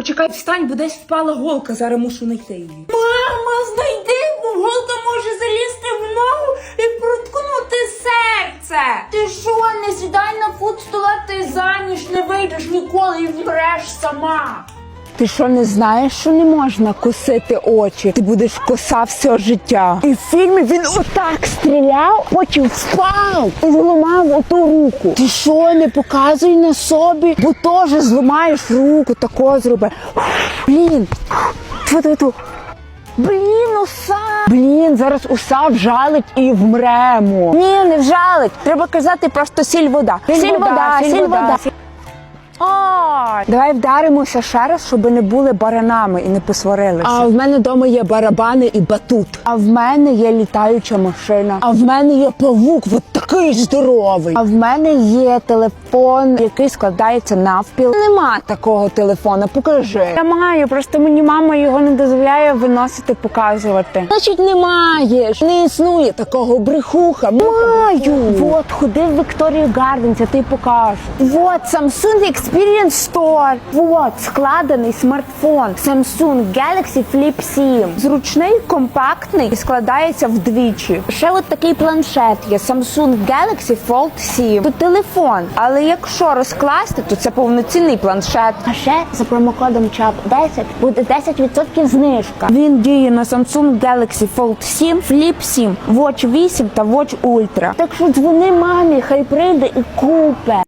Почекай, встань, бо десь впала голка, зараз мушу знайти її. Мама, знайди, бо голка може залізти в ногу і проткнути серце. Ти що, не сідай на фут стола, ти заміж не вийдеш ніколи і вмреш сама. Ти що не знаєш, що не можна косити очі? Ти будеш коса все життя. І в фільмі він отак стріляв, потім впав і зламав оту руку. Ти що, не показуй на собі, бо теж зламаєш руку, тако зроби. Блін. Тьфу-тьфу-тьфу. Блін, уса! Блін, зараз уса вжалить і вмремо. Ні, не вжалить. Треба казати просто сіль вода. Сіль, вода, сіль вода. А, давай вдаримося ще раз, щоб не були баранами і не посварилися. А в мене вдома є барабани і батут. А в мене є літаюча машина. А в мене є павук, от такий здоровий. А в мене є телефон, який складається навпіл. Нема такого телефона. Покажи. Я маю, просто мені мама його не дозволяє виносити, показувати. Значить, не маєш. Не існує такого брехуха. Маю. От, ходи в Victoria Gardens, я тобі покажу. Вот, Samsung Experience Store. Вот, складений смартфон. Samsung Galaxy Flip 7. Зручний, компактний і складається вдвічі. Ще от такий планшет є Samsung Galaxy Fold 7. Тут телефон, але якщо розкласти, то це повноцінний планшет. А ще за промокодом CHAP 10 буде 10% знижка. Він діє на Samsung Galaxy Fold 7, Flip 7, Watch 8 та Watch Ultra. Так що дзвони мамі, хай прийде і купе.